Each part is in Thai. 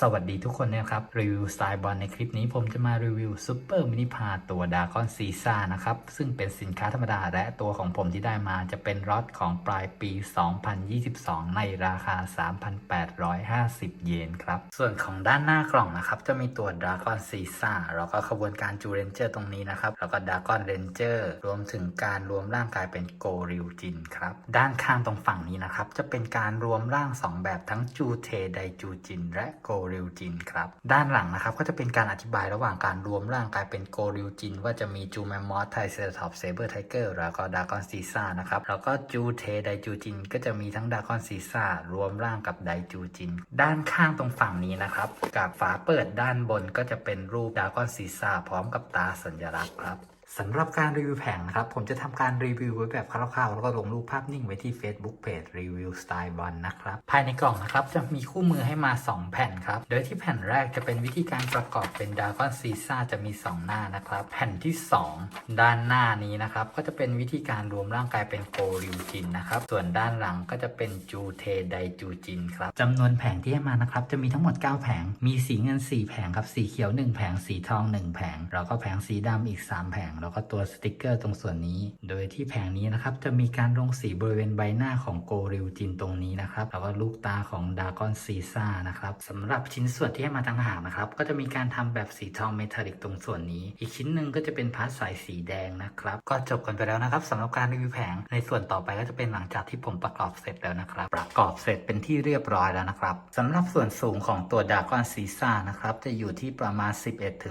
สวัสดีทุกคนนะครับรีวิวสไตล์บอลในคลิปนี้ผมจะมารีวิวซูเปอร์มินิพาตัวดากอนซีซ่านะครับ ซึ่งเป็นสินค้าธรรมดาและตัวของผมที่ได้มาจะเป็นรอตของปลายปี 2022 ในราคา 3,850 เยนครับ ส่วนของด้านหน้ากล่องนะครับ จะมีตัวดากอนซีซ่าแล้วก็ขบวนการจูเรนเจอร์ตรงนี้นะครับ แล้วก็ดากอนเรนเจอร์รวมถึงการรวมร่างกายเป็นโกริวจินครับด้านข้างตรงฝั่งนี้นะครับจะเป็นการรวมร่าง 2 แบบทั้งจูเทไดจูจิน และโกริวจินครับ ด้านหลังนะครับก็จะเป็นการอธิบายระหว่างการรวมร่างกายเป็นโกริวจิน ว่าจะมีจูแมมมอสไทเซอร์ท็อปเซเบอร์ไทเกอร์แล้วก็ดากอนซีซ่านะครับ แล้วก็จูเทไดจูจิน ก็จะมีทั้งดากอนซีซ่ารวมร่างกับไดจูจิน ด้านข้างตรงฝั่งนี้นะครับกับฝาเปิดด้านบนก็จะเป็นรูปดากอนซีซ่าพร้อมกับตาสัญลักษณ์ครับ สำหรับการรีวิวแผงนะครับ ผมจะทำการรีวิวไว้แบบคร่าวๆ แล้วก็ลงรูปภาพนิ่งไว้ที่ Facebook Page รีวิวสไตล์บอลนะครับ ภายในกล่องนะครับ จะมีคู่มือให้มา 2 แผ่นครับ โดยที่แผ่นแรกจะเป็นวิธีการประกอบเป็นดากอนซีซ่าจะมี 2 หน้านะครับ แผ่นที่ 2 ด้านหน้านี้นะครับ ก็จะเป็นวิธีการรวมร่างกายเป็นโกริวจินนะครับ ส่วนด้านหลังก็จะเป็นจูเทไดจูจินครับจำนวนแผงที่ให้มานะครับ จะมีทั้งหมด 9 แผง มีสีเงิน 4 แผงครับ สีเขียว 1 แผง สีทอง 1 แผง แล้วก็แผงสีดำอีก 3 แผงแล้วก็ตัวสติกเกอร์ตรงส่วนนี้ โดยที่แผงนี้นะครับจะมีการลงสีบริเวณใบหน้าของโกริวจินตรงนี้นะครับแล้วก็ลูกตาของดากอนซีซ่านะครับสำหรับชิ้นส่วนที่ให้มาต่างหากนะครับก็จะมีการทำแบบสีทองเมทัลลิกตรงส่วนนี้ อีกชิ้นหนึ่งก็จะเป็นพาร์ทสายสีแดงนะครับก็จบกันไปแล้วนะครับสำหรับการรีวิวแผงในส่วนต่อไปก็จะเป็นหลังจากที่ผมประกอบเสร็จแล้วนะครับประกอบเสร็จเป็นที่เรียบร้อยแล้วนะครับสำหรับส่วนสูงของตัวดากอนซีซ่านะครับจะอยู่ที่ประมาณ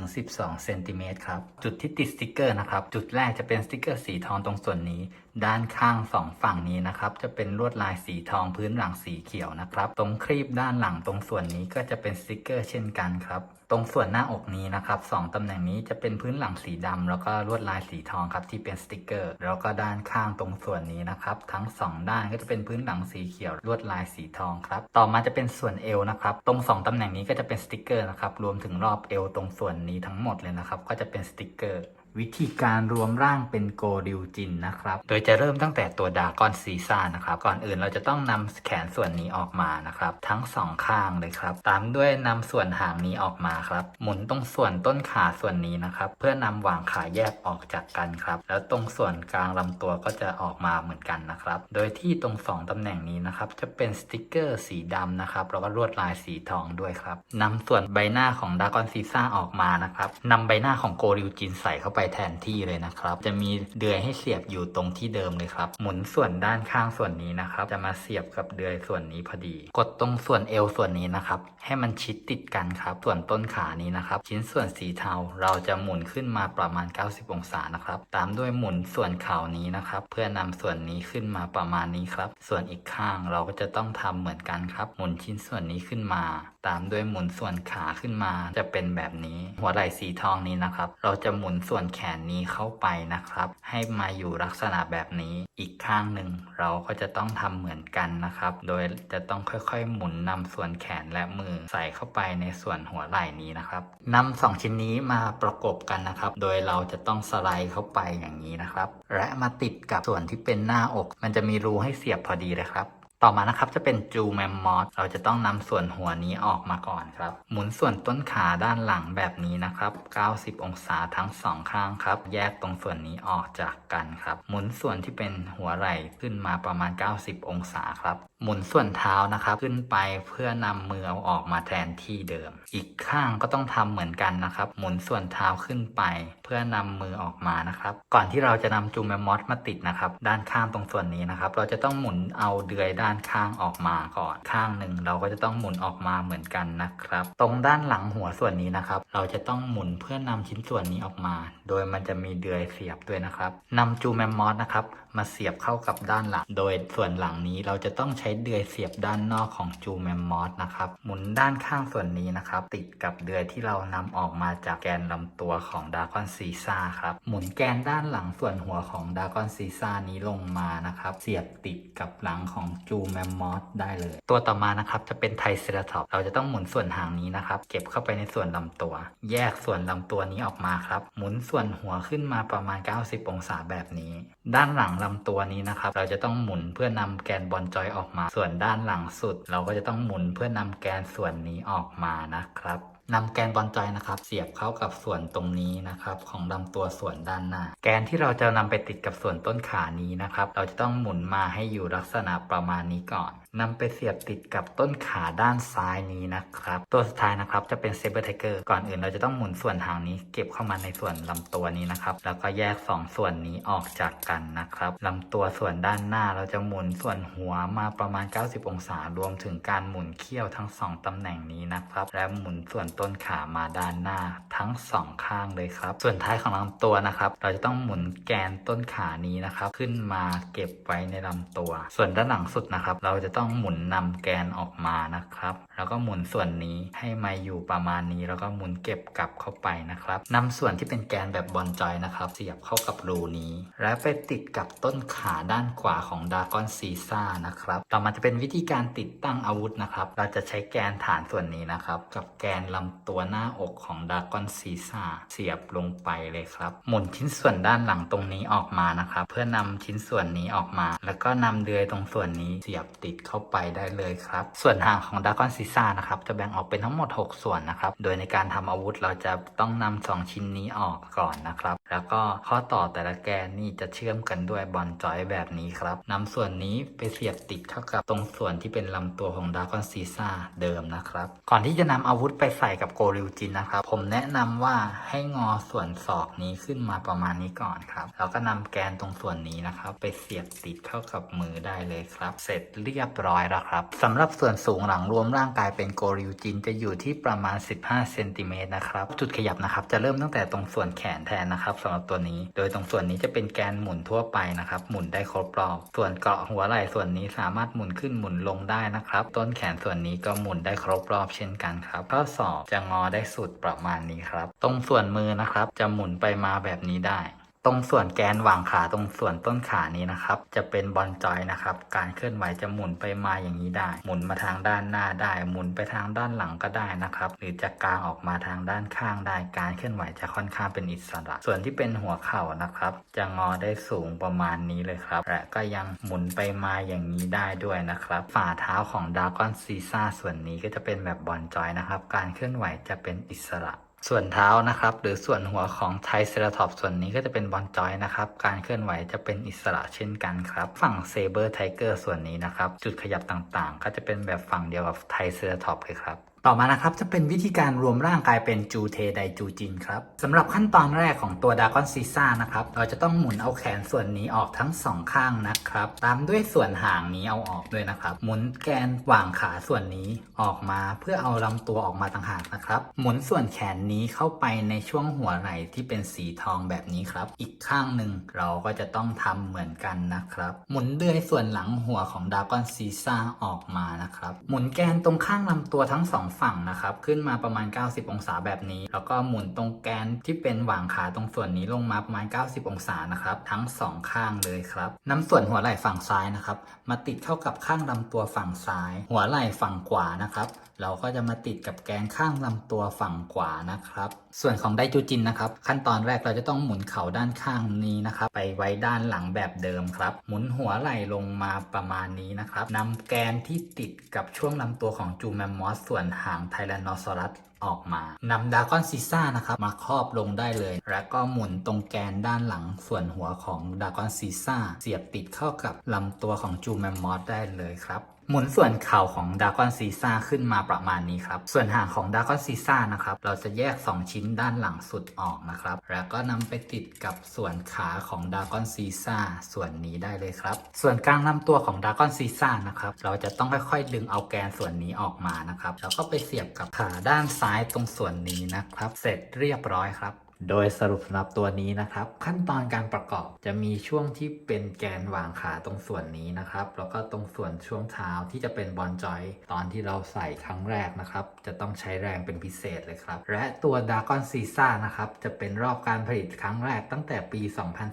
11-12เซนติเมตรครับจุดที่ติดสติกเกอร์นะครับ จุดแรกจะเป็นสติกเกอร์สีทองตรงส่วนนี้ ด้านข้างสองฝั่งนี้นะครับ จะเป็นลวดลายสีทองพื้นหลังสีเขียวนะครับ ตรงครีบด้านหลังตรงส่วนนี้ก็จะเป็นสติกเกอร์เช่นกันครับ ตรงส่วนหน้าอกนี้นะครับสองตำแหน่งนี้จะเป็นพื้นหลังสีดำแล้วก็ลวดลายสีทองครับที่เป็นสติกเกอร์ แล้วก็ด้านข้างตรงส่วนนี้นะครับ ทั้งสองด้านก็จะเป็นพื้นหลังสีเขียวลวดลายสีทองครับ ต่อมาจะเป็นส่วนเอวนะครับ ตรงสองตำแหน่งนี้ก็จะเป็นสติกเกอร์นะครับ รวมถึงรอบเอวตรงส่วนนี้ทั้งหมดเลยนะครับ ก็จะเป็นสติกเกอร์ วิธีการรวมร่างเป็นโกริวจินนะครับ โดยจะเริ่มตั้งแต่ตัวดากอนซีซ่านะครับ ก่อนอื่นเราจะต้องนำแขนส่วนนี้ออกมานะครับ ทั้งสองข้างเลยครับ ตามด้วยนำส่วนหางนี้ออกมาครับ หมุนตรงส่วนต้นขาส่วนนี้นะครับ เพื่อนำวางขาแยกออกจากกันครับ แล้วตรงส่วนกลางลำตัวก็จะออกมาเหมือนกันนะครับ โดยที่ตรงสองตำแหน่งนี้นะครับ จะเป็นสติกเกอร์สีดำนะครับแล้วก็ลวดลายสีทองด้วยครับนำส่วนใบหน้าของดากอนซีซ่าออกมานะครับนำใบหน้าของโกริวจินใส่เข้าไปแทนที่เลยนะครับ จะมีเดือยให้เสียบอยู่ตรงที่เดิมเลยครับ หมุนส่วนด้านข้างส่วนนี้นะครับ จะมาเสียบกับเดือยส่วนนี้พอดี กดตรงส่วนเอวส่วนนี้นะครับ ให้มันชิดติดกันครับ ส่วนต้นขานี้นะครับ ชิ้นส่วนสีเทาเราจะหมุนขึ้นมาประมาณ 90 องศานะครับ ตามด้วยหมุนส่วนเข่านี้นะครับ เพื่อนำส่วนนี้ขึ้นมาประมาณนี้ครับ ส่วนอีกข้างเราก็จะต้องทำเหมือนกันครับ หมุนชิ้นส่วนนี้ขึ้นมา ตามด้วยหมุนส่วนขาขึ้นมาจะเป็นแบบนี้ หัวไหล่สีทองนี้นะครับ เราจะหมุนส่วนแขนนี้เข้าไปนะครับ ให้มาอยู่ลักษณะแบบนี้อีกข้างหนึ่งเราก็จะต้องทำเหมือนกันนะครับ โดยจะต้องค่อยๆ หมุนนำส่วนแขนและมือใส่เข้าไปในส่วนหัวไหล่นี้นะครับนำสองชิ้นนี้มาประกบกันนะครับ โดยเราจะต้องสไลด์เข้าไปอย่างนี้นะครับ และมาติดกับส่วนที่เป็นหน้าอก มันจะมีรูให้เสียบพอดีเลยครับ ต่อมานะครับจะเป็นจูแมมมอสเราจะต้องนำส่วนหัวนี้ออกมาก่อนครับ หมุนส่วนต้นขาด้านหลังแบบนี้นะครับ 90 องศาทั้งสองข้างครับ แยกตรงส่วนนี้ออกจากกันครับ หมุนส่วนที่เป็นหัวไหล่ขึ้นมาประมาณ 90 องศาครับ หมุนส่วนเท้านะครับขึ้นไปเพื่อนำมือเอาออกมาแทนที่เดิม อีกข้างก็ต้องทำเหมือนกันนะครับ หมุนส่วนเท้าขึ้นไป เพื่อนำมือออกมานะครับ ก่อนที่เราจะนำจูแมมมอสมาติดนะครับ ด้านข้างตรงส่วนนี้นะครับ เราจะต้องหมุนเอาเดือยด้านข้างออกมาก่อน ข้างหนึ่งเราก็จะต้องหมุนออกมาเหมือนกันนะครับ ตรงด้านหลังหัวส่วนนี้นะครับ เราจะต้องหมุนเพื่อนำชิ้นส่วนนี้ออกมา โดยมันจะมีเดือยเสียบด้วยนะครับนำจูแมมมอสนะครับ มาเสียบเข้ากับด้านหลัง โดยส่วนหลังนี้เราจะต้องใช้เดือยเสียบด้านนอกของจูแมมมอสนะครับ หมุนด้านข้างส่วนนี้นะครับ ติดกับเดือยที่เรานำออกมาจากแกนลำตัวของดากอนซีซ่าครับ หมุนแกนด้านหลังส่วนหัวของดากอนซีซ่านี้ลงมานะครับ เสียบติดกับหลังของจูแมมมอสได้เลย ตัวต่อมานะครับจะเป็นไทเซราทอปเราจะต้องหมุนส่วนหางนี้นะครับ เก็บเข้าไปในส่วนลำตัว แยกส่วนลำตัวนี้ออกมาครับ หมุนส่วนหัวขึ้นมาประมาณ 90 องศาแบบนี้ ด้านหลังลำตัวนี้นะครับ เราจะต้องหมุนเพื่อนำแกนบอลจอยออกมา ส่วนด้านหลังสุด เราก็จะต้องหมุนเพื่อนำแกนส่วนนี้ออกมานะครับนำแกนบอลจอยนะครับ เสียบเข้ากับส่วนตรงนี้นะครับ ของลำตัวส่วนด้านหน้า แกนที่เราจะนำไปติดกับส่วนต้นขานี้นะครับ เราจะต้องหมุนมาให้อยู่ลักษณะประมาณนี้ก่อน นำไปเสียบติดกับต้นขาด้านซ้ายนี้นะครับ ตัวสุดท้ายนะครับจะเป็นเซเบอร์ไทเกอร์ก่อนอื่นเราจะต้องหมุนส่วนหางนี้ เก็บเข้ามาในส่วนลำตัวนี้นะครับ แล้วก็แยก 2 ส่วนนี้ออกจากกันนะครับลำตัวส่วนด้านหน้าเราจะหมุนส่วนหัวมาประมาณ 90 องศารวมถึงการหมุนเขี้ยวทั้ง 2ตำแหน่งนี้นะครับ และหมุนส่วนต้นขามาด้านหน้าทั้ง 2 ข้างเลยครับ ส่วนท้ายของลำตัวนะครับ เราจะต้องหมุนแกนต้นขานี้นะครับ ขึ้นมาเก็บไว้ในลำตัว ส่วนด้านหลังสุดนะครับ เราจะต้อง้องหมุนนำแกนออกมานะครับแล้วก็หมุนส่วนนี้ให้มาอยู่ประมาณนี้ แล้วก็หมุนเก็บกลับเข้าไปนะครับนำส่วนที่เป็นแกนแบบบอลจอยนะครับ เสียบเข้ากับรูนี้ และไปติดกับต้นขาด้านขวาของดากอนซีซ่านะครับ ต่อมาจะเป็นวิธีการติดตั้งอาวุธนะครับ เราจะใช้แกนฐานส่วนนี้นะครับ กับแกนลำตัวหน้าอกของดากอนซีซ่าเสียบลงไปเลยครับ หมุนชิ้นส่วนด้านหลังตรงนี้ออกมานะครับ เพื่อนำชิ้นส่วนนี้ออกมา แล้วก็นำเดือยตรงส่วนนี้เสียบติดเข้าไปได้เลยครับ ส่วนหางของดากอนซีซ่านะครับจะแบ่งออกเป็นทั้งหมด 6 ส่วนนะครับ โดยในการทำอาวุธเราจะต้องนำสองชิ้นนี้ออกก่อนนะครับ แล้วก็ข้อต่อแต่ละแกนนี่จะเชื่อมกันด้วยบอลจอยแบบนี้ครับนำส่วนนี้ไปเสียบติดเข้ากับตรงส่วนที่เป็นลำตัวของดากอนซีซ่าเดิมนะครับ ก่อนที่จะนำอาวุธไปใส่กับโกริวจินนะครับ ผมแนะนำว่าให้งอส่วนศอกนี้ขึ้นมาประมาณนี้ก่อนครับ แล้วก็นำแกนตรงส่วนนี้นะครับ ไปเสียบติดเข้ากับมือได้เลยครับ เสร็จเรียบร้อยแล้วครับสำหรับส่วนสูงหลังรวมร่างกายเป็นโกริวจินจะอยู่ที่ประมาณ 15เซนติเมตรนะครับจุดขยับนะครับจะเริ่มตั้งแต่ตรงส่วนแขนแทนนะครับสำหรับตัวนี้ โดยตรงส่วนนี้จะเป็นแกนหมุนทั่วไปนะครับ หมุนได้ครบรอบ ส่วนเกาะหัวไหล่ส่วนนี้สามารถหมุนขึ้นหมุนลงได้นะครับ ต้นแขนส่วนนี้ก็หมุนได้ครบรอบเช่นกันครับข้อศอกจะงอได้สุดประมาณนี้ครับ ตรงส่วนมือนะครับ จะหมุนไปมาแบบนี้ได้ ตรงส่วนแกนหว่างขาตรงส่วนต้นขานี้นะครับ จะเป็นบอลจอยนะครับ การเคลื่อนไหวจะหมุนไปมาอย่างนี้ได้ หมุนมาทางด้านหน้าได้ หมุนไปทางด้านหลังก็ได้นะครับ หรือจะกลางออกมาทางด้านข้างได้ การเคลื่อนไหวจะค่อนข้างเป็นอิสระ ส่วนที่เป็นหัวเข่านะครับ จะงอได้สูงประมาณนี้เลยครับ และก็ยังหมุนไปมาอย่างนี้ได้ด้วยนะครับ ฝ่าเท้าของดากอนซีซ่าส่วนนี้ก็จะเป็นแบบบอลจอยนะครับ การเคลื่อนไหวจะเป็นอิสระ ส่วนเท้านะครับ หรือส่วนหัวของไทเซราทอปส่วนนี้ก็จะเป็นบอลจอยนะครับ การเคลื่อนไหวจะเป็นอิสระเช่นกันครับ ฝั่งเซเบอร์ไทเกอร์ส่วนนี้นะครับ จุดขยับต่างๆ ก็จะเป็นแบบฝั่งเดียวกับไทเซราทอปเลยครับ ต่อมานะครับจะเป็นวิธีการรวมร่างกายเป็นจูเทไดจูจินครับสำหรับขั้นตอนแรกของตัวดากอนซีซ่านะครับเราจะต้องหมุนเอาแขนส่วนนี้ออกทั้งสองข้างนะครับ ตามด้วยส่วนหางนี้เอาออกด้วยนะครับ หมุนแกนวางขาส่วนนี้ออกมาเพื่อเอาลำตัวออกมาต่างหากนะครับ หมุนส่วนแขนนี้เข้าไปในช่วงหัวไหล่ที่เป็นสีทองแบบนี้ครับ อีกข้างหนึ่งเราก็จะต้องทำเหมือนกันนะครับ หมุนเดือยส่วนหลังหัวของดากอนซีซ่าออกมานะครับ หมุนแกนตรงข้างลำตัวทั้งสองฝั่งนะครับ ขึ้นมาประมาณ 90 องศาแบบนี้ แล้วก็หมุนตรงแกนที่เป็นหว่างขาตรงส่วนนี้ลงมาประมาณ 90 องศานะครับ ทั้งสองข้างเลยครับนำส่วนหัวไหล่ฝั่งซ้ายนะครับ มาติดเข้ากับข้างลำตัวฝั่งซ้าย หัวไหล่ฝั่งขวานะครับ เราก็จะมาติดกับแกนข้างลำตัวฝั่งขวานะครับ ส่วนของไดจูจินนะครับ ขั้นตอนแรกเราจะต้องหมุนเข่าด้านข้างนี้นะครับ ไปไว้ด้านหลังแบบเดิมครับ หมุนหัวไหล่ลงมาประมาณนี้นะครับนำแกนที่ติดกับช่วงลำตัวของจูแมมมอสส่วนหางไทแรนอซอรัสออกมานำดากอนซิซ่านะครับมาครอบลงได้เลย แล้วก็หมุนตรงแกนด้านหลังส่วนหัวของดากอนซิซ่าเสียบติดเข้ากับลำตัวของจูแมมมอสได้เลยครับ หมุนส่วนเข่าของดากอนซีซ่าขึ้นมาประมาณนี้ครับ ส่วนหางของดากอนซีซ่านะครับ เราจะแยก 2 ชิ้นด้านหลังสุดออกนะครับ แล้วก็นำไปติดกับส่วนขาของดากอนซีซ่าส่วนนี้ได้เลยครับ ส่วนกลางลำตัวของดากอนซีซ่านะครับ เราจะต้องค่อยๆ ดึงเอาแกนส่วนนี้ออกมานะครับ แล้วก็ไปเสียบกับขาด้านซ้ายตรงส่วนนี้นะครับ เสร็จเรียบร้อยครับ โดยสรุปสำหรับตัวนี้นะครับ ขั้นตอนการประกอบจะมีช่วงที่เป็นแกนวางขาตรงส่วนนี้นะครับ แล้วก็ตรงส่วนช่วงเท้าที่จะเป็นบอลจอย ตอนที่เราใส่ครั้งแรกนะครับ จะต้องใช้แรงเป็นพิเศษเลยครับ และตัวดากอนซีซ่านะครับ จะเป็นรอบการผลิตครั้งแรกตั้งแต่ปี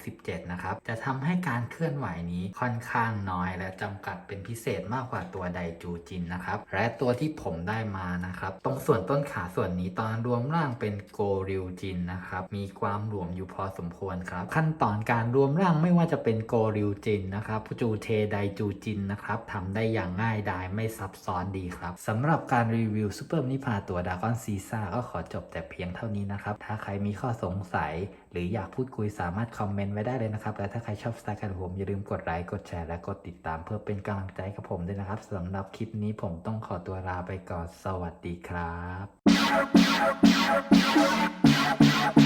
2017 นะครับ จะทำให้การเคลื่อนไหวนี้ค่อนข้างน้อย และจำกัดเป็นพิเศษมากกว่าตัวไดจูจินนะครับ และตัวที่ผมได้มานะครับ ตรงส่วนต้นขาส่วนนี้ตอนรวมร่างเป็นโกริวจินนะครับมีความหลวมอยู่พอสมควรครับ ขั้นตอนการรวมร่างไม่ว่าจะเป็นโกริวจินนะครับจูเทไดจูจินนะครับทำได้อย่างง่ายดายไม่ซับซ้อนดีครับสำหรับการรีวิวซูเปอร์นิพาตัวดากอนซีซ่าก็ขอจบแต่เพียงเท่านี้นะครับ ถ้าใครมีข้อสงสัย หรืออยากพูดคุยสามารถคอมเมนต์ไว้ได้เลยนะครับ และถ้าใครชอบสไตล์การผมอย่าลืมกดไลค์กดแชร์และกดติดตาม เพื่อเป็นกำลังใจกับผมด้วยนะครับสำหรับคลิปนี้ผมต้องขอตัวลาไปก่อนสวัสดีครับ